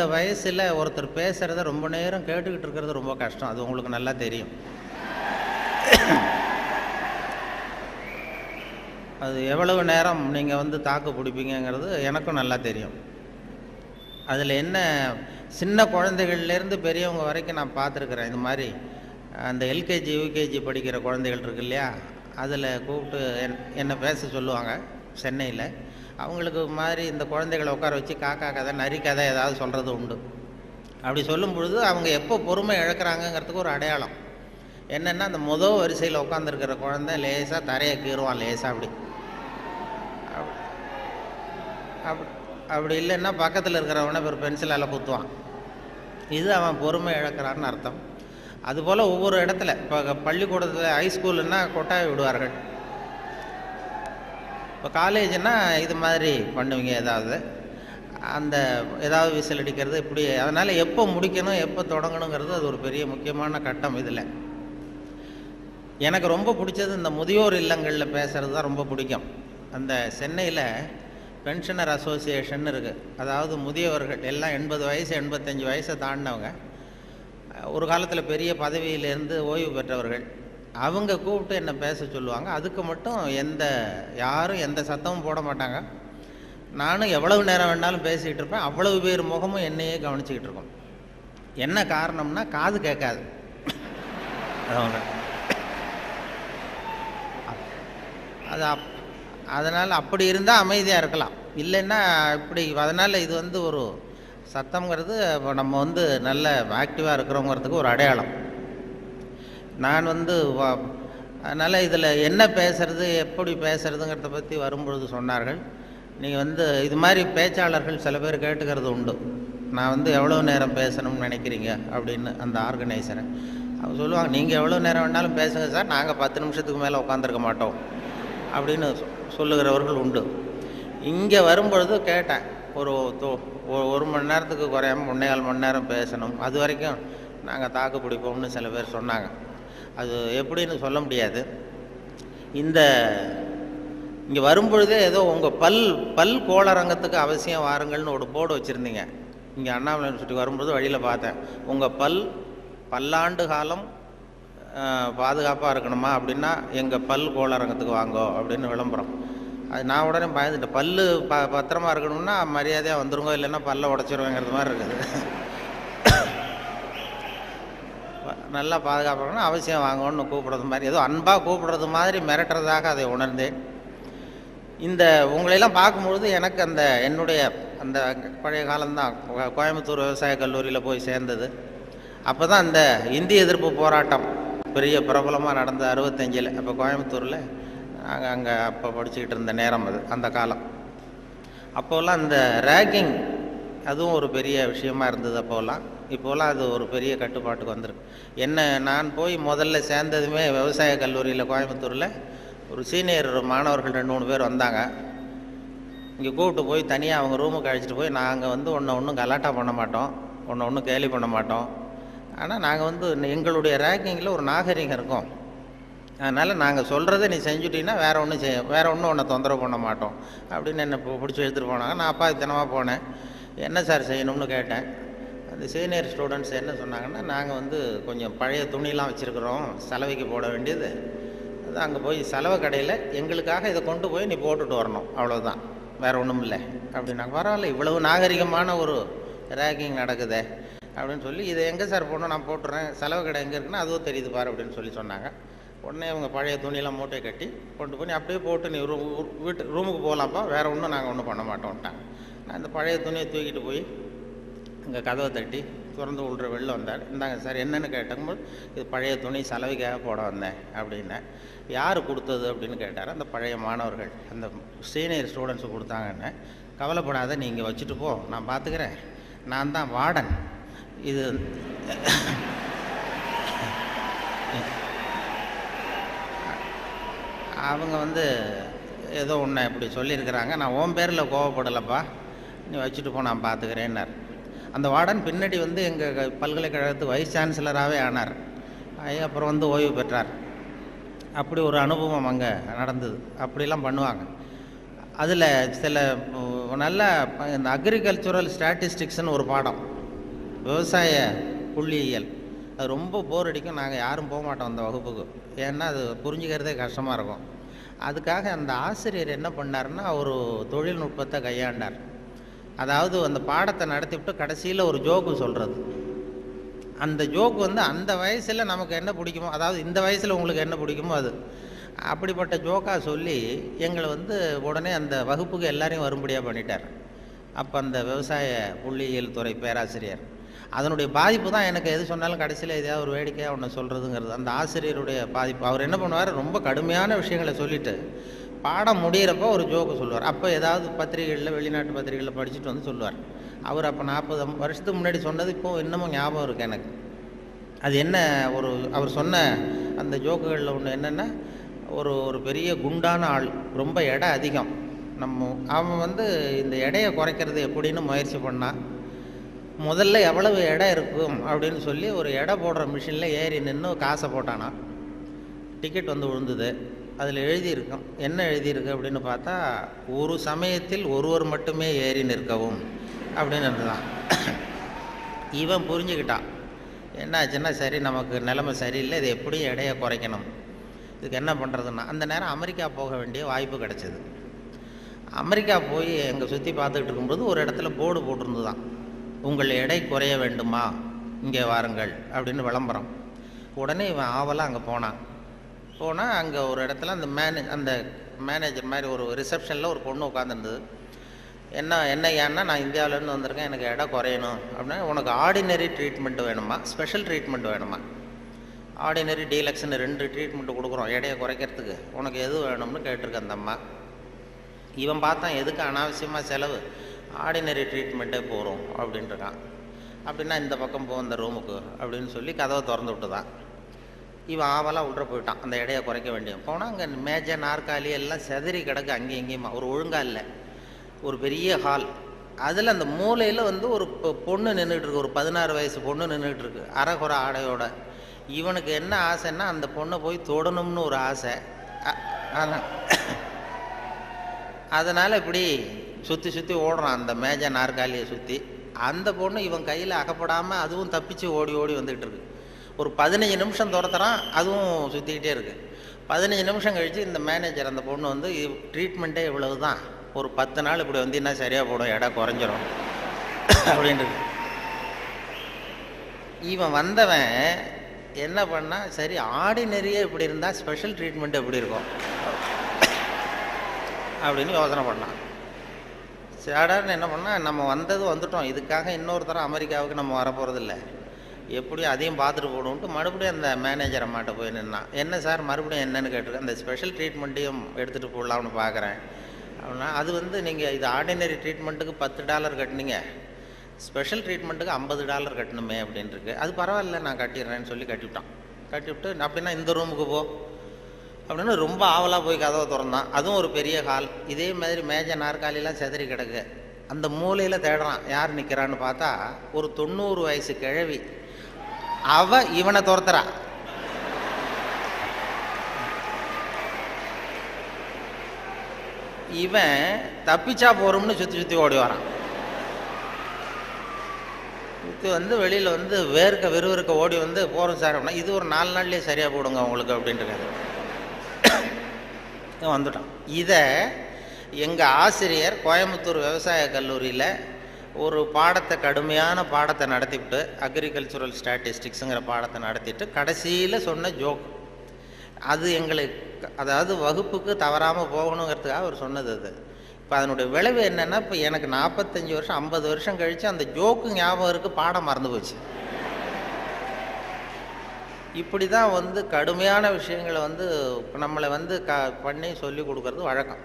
இந்த வயசில் ஒருத்தர் பேசுகிறத ரொம்ப நேரம் கேட்டுக்கிட்டு இருக்கிறது ரொம்ப கஷ்டம். அது உங்களுக்கு நல்லா தெரியும். அது எவ்வளவு நேரம் நீங்கள் வந்து தாக்கு பிடிப்பீங்கங்கிறது எனக்கும் நல்லா தெரியும். அதில் என்ன சின்ன குழந்தைகள்லேருந்து பெரியவங்க வரைக்கும் நான் பார்த்துருக்குறேன். இந்த மாதிரி அந்த எல்கேஜி யூகேஜி படிக்கிற குழந்தைகள் இருக்கு இல்லையா? அதில் கூப்பிட்டு என் என்னை பேச சொல்லுவாங்க சென்னையில். அவங்களுக்கு மாதிரி இந்த குழந்தைகளை உட்கார வச்சு காக்கா கதை நரி கதை ஏதாவது சொல்கிறது உண்டு. அப்படி சொல்லும் பொழுது அவங்க எப்போ பொறுமை இழக்கிறாங்கங்கிறதுக்கு ஒரு அடையாளம். என்னென்னா அந்த முதல் வரிசையில் உட்காந்துருக்கிற குழந்தை லேசாக தரையை கீறுவான் லேசாக அப்படி. அப்படி அப்படி இல்லைன்னா பக்கத்தில் இருக்கிறவனை ஒரு பென்சிலால் குத்துவான். இது அவன் பொறுமை இழக்கிறான்னு அர்த்தம். அதுபோல் ஒவ்வொரு இடத்துல இப்போ பள்ளிக்கூடத்தில் ஹைஸ்கூலுன்னா கொட்டாய் விடுவார்கள். இப்போ காலேஜ்னால் இது மாதிரி பண்ணுவீங்க ஏதாவது? அந்த ஏதாவது விசில் அடிக்கிறது இப்படி அதனால் எப்போ முடிக்கணும் எப்போ தொடங்கணுங்கிறது அது ஒரு பெரிய முக்கியமான கட்டம் இதில். எனக்கு ரொம்ப பிடிச்சது இந்த முதியோர் இல்லங்களில் பேசுகிறது தான் ரொம்ப பிடிக்கும். அந்த சென்னையில் பென்ஷனர் அசோசியேஷன் இருக்குது அதாவது முதியவர்கள் எல்லாம் எண்பது வயசு எண்பத்தஞ்சு வயசை தாண்டினவங்க. ஒரு காலத்தில் பெரிய பதவியிலேருந்து ஓய்வு பெற்றவர்கள். அவங்க கூப்பிட்டு என்னை பேச சொல்லுவாங்க. அதுக்கு மட்டும் எந்த யாரும் எந்த சத்தமும் போட மாட்டாங்க. நானும் எவ்வளவு நேரம் வேணாலும் பேசிக்கிட்டு இருப்பேன். அவ்வளவு பேர் முகமும் என்னையே கவனிச்சிக்கிட்டு இருக்கும். என்ன காரணம்னா காது கேட்காது. அவங்க அது அப் அதனால் அப்படி இருந்தால் அமைதியாக இருக்கலாம். இல்லைன்னா இப்படி அதனால் இது வந்து ஒரு சத்தம்ங்கிறது இப்போ நம்ம வந்து நல்ல ஆக்டிவாக இருக்கிறோங்கிறதுக்கு ஒரு அடையாளம். நான் வந்து அதனால் இதில் என்ன பேசுறது எப்படி பேசுறதுங்கிறத பற்றி வரும்பொழுது சொன்னார்கள். நீங்கள் வந்து இது மாதிரி பேச்சாளர்கள் சில பேர் கேட்டுக்கிறது உண்டு. நான் வந்து எவ்வளோ நேரம் பேசணும்னு நினைக்கிறீங்க? அப்படின்னு அந்த ஆர்கனைசரை. அவங்க சொல்லுவாங்க நீங்கள் எவ்வளோ நேரம் வேணாலும் பேசுங்க சார் நாங்கள் பத்து நிமிஷத்துக்கு மேலே உட்காந்துருக்க மாட்டோம். அப்படின்னு சொ- சொல்லுகிறவர்கள் உண்டு. இங்கே வரும்பொழுது கேட்டேன் ஒரு தொ- ஒரு மணி நேரத்துக்கு குறையாம முன்னேகால் மணி நேரம் பேசணும். அது வரைக்கும் நாங்கள் தாக்கு பிடிப்போம்னு சில பேர் சொன்னாங்க. அது எப்படின்னு சொல்ல முடியாது. இந்த இங்கே வரும்பொழுதே ஏதோ உங்கள் பல் பல் கோளரங்கத்துக்கு அவசியம் வாருங்கள்னு ஒரு போர்டு வச்சுருந்தீங்க. இங்கே அண்ணாமலை யூனிவர்சிட்டி வரும்பொழுது வழியில் பார்த்தேன். உங்கள் பல் பல்லாண்டு காலம் பாதுகாப்பாக இருக்கணுமா? அப்படின்னா எங்கள் பல் கோளரங்கத்துக்கு வாங்கோ அப்படின்னு விளம்பரம். அது நான் உடனே பயந்துட்டேன். பல்லு ப பத்திரமா இருக்கணும்னா மரியாதையாக வந்துருங்கோ இல்லைன்னா பல்ல உடச்சிருவேங்கிறது மாதிரி இருக்குது. நல்லா பாதுகாப்பாகணும் அவசியம் வாங்கணும்னு கூப்பிடுறது மாதிரி. ஏதோ அன்பாக கூப்பிடுறது மாதிரி மிரட்டுறதாக அதை உணர்ந்தேன். இந்த உங்களையெல்லாம் பார்க்கும்பொழுது எனக்கு அந்த என்னுடைய அந்த பழைய காலம்தான் கோயம்புத்தூர் விவசாய கல்லூரியில் போய் சேர்ந்தது. அப்போ தான் அந்த இந்திய எதிர்ப்பு போராட்டம் பெரிய பிரபலமாக நடந்த அறுபத்தஞ்சில் அப்போ கோயம்புத்தூரில் நாங்கள் அங்கே அப்போ படிச்சுக்கிட்டு இருந்த நேரம் அது அந்த காலம். அப்போல்லாம் அந்த ரேக்கிங் அதுவும் ஒரு பெரிய விஷயமா இருந்தது அப்போல்லாம் இப்போலாம் அது ஒரு பெரிய கட்டுப்பாட்டுக்கு வந்திருக்கு. என்ன நான் போய் முதல்ல சேர்ந்ததுமே விவசாய கல்லூரியில் கோயம்புத்தூரில் ஒரு சீனியர் மாணவர்கள் ரெண்டு மூணு பேர் வந்தாங்க. இங்கே கூப்பிட்டு போய் தனியாக அவங்க ரூமுக்கு அழைச்சிட்டு போய் நாங்கள் வந்து ஒன்று ஒன்றும் கலாட்டா பண்ண மாட்டோம். ஒன்று ஒன்றும் கேலி பண்ண மாட்டோம். ஆனால் நாங்கள் வந்து எங்களுடைய ரேங்கிங்கில் ஒரு நாகரிகம் இருக்கும். அதனால் நாங்கள் சொல்கிறத நீ செஞ்சுட்டீங்கன்னா வேறு ஒன்றும் செய்ய வேறு ஒன்றும் ஒன்றை தொந்தரவு பண்ண மாட்டோம். அப்படின்னு என்னை பிடிச்சி எடுத்துகிட்டு போனாங்க. நான் அப்பா தினமாக போனேன். என்ன சார் செய்யணும்னு கேட்டேன். அந்த சீனியர் ஸ்டூடெண்ட்ஸ் என்ன சொன்னாங்கன்னா நாங்கள் வந்து கொஞ்சம் பழைய துணிலாம் வச்சுருக்குறோம் செலவைக்கு போட வேண்டியது. அது அங்கே போய் செலவு கடையில் எங்களுக்காக இதை கொண்டு போய் நீ போட்டுட்டு வரணும். அவ்வளோதான் வேறு ஒன்றும் இல்லை. அப்படின்னா பரவாயில்ல இவ்வளவு நாகரிகமான ஒரு ரேக்கிங் நடக்குதே அப்படின்னு சொல்லி இதை எங்கே சார் போடணும் நான் போட்டுறேன். செலவு கடை எங்கே இருக்குன்னா அதுவும் தெரியுது பார் அப்படின்னு சொல்லி சொன்னாங்க. உடனே அவங்க பழைய துணியெல்லாம் மூட்டை கட்டி கொண்டு போய் அப்படியே போட்டு நீ ரூ வீட்டு ரூமுக்கு போகலாம்ப்பா வேறு ஒன்றும் நாங்கள் ஒன்றும் பண்ண மாட்டோம்ட்டாங்க. நான் இந்த பழைய துணியை தூக்கிட்டு போய் இங்கே கதவை தட்டி திறந்து விட்ற வெளில வந்தார். இந்தாங்க சார் என்னென்னு கேட்டங்கும்போது இது பழைய துணி சலவைக்காக போட வந்தேன் அப்படின்னேன் யார் கொடுத்தது அப்படின்னு கேட்டார். அந்த பழைய மாணவர்கள் அந்த சீனியர் ஸ்டூடெண்ட்ஸு கொடுத்தாங்கன்னு. கவலைப்படாத நீங்கள் வச்சுட்டு போ நான் பார்த்துக்கிறேன் நான் தான் வார்டன். இது அவங்க வந்து ஏதோ ஒன்று இப்படி சொல்லியிருக்கிறாங்க. நான் உன் பேரில் கோவப்படலைப்பா. நீ வச்சுட்டு போ நான் பார்த்துக்கிறேன்னார் அந்த வார்டன் பின்னாடி வந்து எங்கள் பல்கலைக்கழகத்து வைஸ் சான்சலராகவே ஆனார். அப்புறம் வந்து ஓய்வு பெற்றார். அப்படி ஒரு அனுபவம் அங்கே நடந்தது. அப்படிலாம் பண்ணுவாங்க. அதில் சில நல்ல இந்த அக்ரிகல்ச்சுரல் ஸ்டாட்டிஸ்டிக்ஸ்னு ஒரு பாடம். விவசாய புள்ளியியல். அது ரொம்ப போர் அடிக்கும். நாங்கள் யாரும் போக மாட்டோம் அந்த வகுப்புக்கு. ஏன்னா அது புரிஞ்சுக்கிறதே கஷ்டமாக இருக்கும். அதுக்காக அந்த ஆசிரியர் என்ன பண்ணாருன்னா ஒரு தொழில்நுட்பத்தை கையாண்டார். அதாவது அந்த பாடத்தை நடத்திவிட்டு கடைசியில் ஒரு ஜோக்கு சொல்கிறது அந்த ஜோக் வந்து அந்த வயசில் நமக்கு என்ன பிடிக்குமோ அதாவது இந்த வயசில் உங்களுக்கு என்ன பிடிக்குமோ அது. அப்படிப்பட்ட ஜோக்காக சொல்லி எங்களை வந்து உடனே அந்த வகுப்புக்கு எல்லாரையும் வரும்படியாக பண்ணிட்டார். அப்போ அந்த விவசாய புள்ளியியல் துறை பேராசிரியர். அதனுடைய பாதிப்பு தான் எனக்கு எது சொன்னாலும் கடைசியில் எதையாவது ஒரு வேடிக்கையாக ஒன்று சொல்கிறதுங்கிறது அந்த ஆசிரியருடைய பாதிப்பு. அவர் என்ன பண்ணுவார்? ரொம்ப கடுமையான விஷயங்களை சொல்லிட்டு பாடம் முடியிறப்போ ஒரு ஜோக்கு சொல்லுவார். அப்போ ஏதாவது பத்திரிகைகளில் வெளிநாட்டு பத்திரிகைகளில் படிச்சுட்டு வந்து சொல்லுவார். அவர் அப்போ நாற்பது வருஷத்துக்கு முன்னாடி சொன்னது இப்போ இன்னமும் ஞாபகம் இருக்குது எனக்கு. அது என்ன ஒரு அவர் சொன்ன அந்த ஜோக்குகளில் ஒன்று என்னென்னா ஒரு ஒரு பெரிய குண்டான ஆள் ரொம்ப எடை அதிகம். நம்ம அவன் வந்து இந்த எடையை குறைக்கிறது எப்படின்னு முயற்சி பண்ணான் முதல்ல எவ்வளவு எடை இருக்கும் அப்படின்னு சொல்லி ஒரு எடை போடுற மிஷினில் ஏறி நின்று காசை போட்டானா. டிக்கெட் வந்து விழுந்தது. அதில் எழுதியிருக்கும். என்ன எழுதியிருக்கு அப்படின்னு பார்த்தா ஒரு சமயத்தில் ஒருவர் மட்டுமே ஏறி நிற்கவும் அப்படின்னு இருந்ததான் இவன் புரிஞ்சுக்கிட்டான். என்னாச்சுன்னா சரி நமக்கு நிலைமை சரியில்லை இது எப்படியும் எடையை குறைக்கணும். இதுக்கு என்ன பண்ணுறதுன்னா அந்த நேரம் அமெரிக்கா போக வேண்டிய வாய்ப்பு கிடச்சிது. அமெரிக்கா போய் எங்கே சுற்றி பார்த்துக்கிட்டு இருக்கும்போது ஒரு இடத்துல போர்டு போட்டிருந்துதான். உங்கள் எடை குறைய வேண்டுமா? இங்கே வாருங்கள் அப்படின்னு விளம்பரம். உடனே இவன் ஆவலாக அங்கே போனான். போனால் அங்கே ஒரு இடத்துல அந்த மேனே அந்த மேனேஜர் மாதிரி ஒரு ரிசப்ஷனில் ஒரு பொண்ணு உட்காந்துருந்தது என்ன என்ன ஏன்னா நான் இந்தியாவிலேருந்து வந்திருக்கேன். எனக்கு எடை குறையணும். அப்படின்னா உனக்கு ஆர்டினரி ட்ரீட்மெண்ட் வேணுமா? ஸ்பெஷல் ட்ரீட்மெண்ட் வேணுமா? ஆர்டினரி டீலக்ஸ்னு ரெண்டு ட்ரீட்மெண்ட் கொடுக்குறோம். எடையை குறைக்கிறதுக்கு. உனக்கு எது வேணும்னு கேட்டிருக்கேன் அந்த அம்மா. இவன் பார்த்தான் எதுக்கு அனாவசியமாக செலவு? ஆர்டினரி ட்ரீட்மெண்ட்டே போகிறோம் அப்படின்ட்டுருக்கான் அப்படின்னா இந்த பக்கம் போ அந்த ரூமுக்கு அப்படின்னு சொல்லி கதவை திறந்து விட்டுதான். இவன் ஆவலாக உள்ள போயிட்டான். அந்த எடையை குறைக்க வேண்டிய போனால் அங்கே மேஜை நாற்காலி எல்லாம் செதறி கிடக்கு. அங்கேயும் இங்கேயுமா? ஒரு ஒழுங்கா இல்லை. ஒரு பெரிய ஹால் அதில் அந்த மூலையில் வந்து ஒரு பொண்ணு நின்றுட்டு இருக்கு. ஒரு பதினாறு வயசு பொண்ணு நின்றுட்டு இருக்கு. அரைகுறை ஆடையோட. இவனுக்கு என்ன ஆசைன்னா அந்த பொண்ணை போய் தொடணும்னு ஒரு ஆசை. அதான் அதனால் இப்படி சுற்றி சுற்றி ஓடுறான் அந்த மேஜை நாற்காலியை சுற்றி அந்த பொண்ணு இவன் கையில் அகப்படாமல் அதுவும் தப்பிச்சு ஓடி ஓடி வந்துக்கிட்டு இருக்கு. ஒரு பதினஞ்சு நிமிஷம் துரத்துறான் அதுவும் சுற்றிக்கிட்டே இருக்குது பதினஞ்சு நிமிஷம் கழித்து இந்த மேனேஜர் அந்த பொண்ணு வந்து ட்ரீட்மெண்ட்டே இவ்வளவு தான் ஒரு பத்து நாள் இப்படி வந்தீங்கன்னா சரியாக போடும் எடை குறைஞ்சிரும். அப்படின்ட்டு இவன் வந்தவன் என்ன பண்ணால் சரி ஆர்டினரியே இப்படி இருந்தால் ஸ்பெஷல் ட்ரீட்மெண்ட் எப்படி இருக்கும்? அப்படின்னு யோசனை பண்ணான். சேடார்னு என்ன பண்ணால் நம்ம வந்தது வந்துட்டோம். இதுக்காக இன்னொருத்தரம் அமெரிக்காவுக்கு நம்ம வரப்போகிறதில்லை எப்படியும் அதையும் பார்த்துட்டு போகணுன்ட்டு மறுபடியும் அந்த மேனேஜர் அம்மாட்ட போய் நின்னான். என்ன சார் மறுபடியும் என்னன்னு கேட்டிருக்கேன் அந்த ஸ்பெஷல் ட்ரீட்மெண்ட்டையும் எடுத்துகிட்டு போடலாம்னு பார்க்குறேன். அப்படின்னா அது வந்து நீங்கள் இது ஆர்டினரி ட்ரீட்மெண்ட்டுக்கு பத்து டாலர் கட்டினீங்க. ஸ்பெஷல் ட்ரீட்மெண்ட்டுக்கு ஐம்பது டாலர் கட்டணுமே அப்படின்ட்டுருக்கு. அது பரவாயில்ல நான் கட்டிடுறேன்னு சொல்லி கட்டிவிட்டான். கட்டிவிட்டு அப்படின்னா இந்த ரூமுக்கு போ. அப்படின்னு ரொம்ப ஆவலாக போய் கதவை திறந்தான். அதுவும் ஒரு பெரிய ஹால் இதே மாதிரி மேஜ நாற்காலிலாம் செதறி கிடக்கு. அந்த மூலையில் தேடுறான். யார் நிற்கிறான்னு பார்த்தா ஒரு தொண்ணூறு வயசு கிழவி. அவ இவனை துரத்துறா. இவன் தப்பிச்சா போறோம்னு சுற்றி சுற்றி ஓடி வரான். சுற்றி வந்து வெளியில் வந்து வேர்க்க விறுவிறுக்க ஓடி வந்து போகிறோம் சார் அப்படின்னா இது ஒரு நாலு நாள்லேயே சரியாக போடுங்க உங்களுக்கு அப்படின்ட்டு வந்துட்டான். இதை எங்கள் ஆசிரியர் கோயம்புத்தூர் விவசாய கல்லூரியில் ஒரு பாடத்தை கடுமையான பாடத்தை நடத்திவிட்டு அக்ரிகல்ச்சுரல் ஸ்டாட்டிஸ்டிக்ஸுங்கிற பாடத்தை நடத்திட்டு கடைசியில் சொன்ன ஜோக் அது எங்களுக்கு அதாவது வகுப்புக்கு தவறாமல் போகணுங்கிறதுக்காக அவர் சொன்னது அது. இப்போ அதனுடைய விளைவு என்னென்னா இப்போ எனக்கு நாற்பத்தஞ்சு வருஷம் ஐம்பது வருஷம் கழித்து அந்த ஜோக்கு ஞாபகம் இருக்குது பாடம் மறந்து போச்சு. இப்படி தான் வந்து கடுமையான விஷயங்களை வந்து நம்மளை வந்து க பண்ணி சொல்லி கொடுக்கறது வழக்கம்.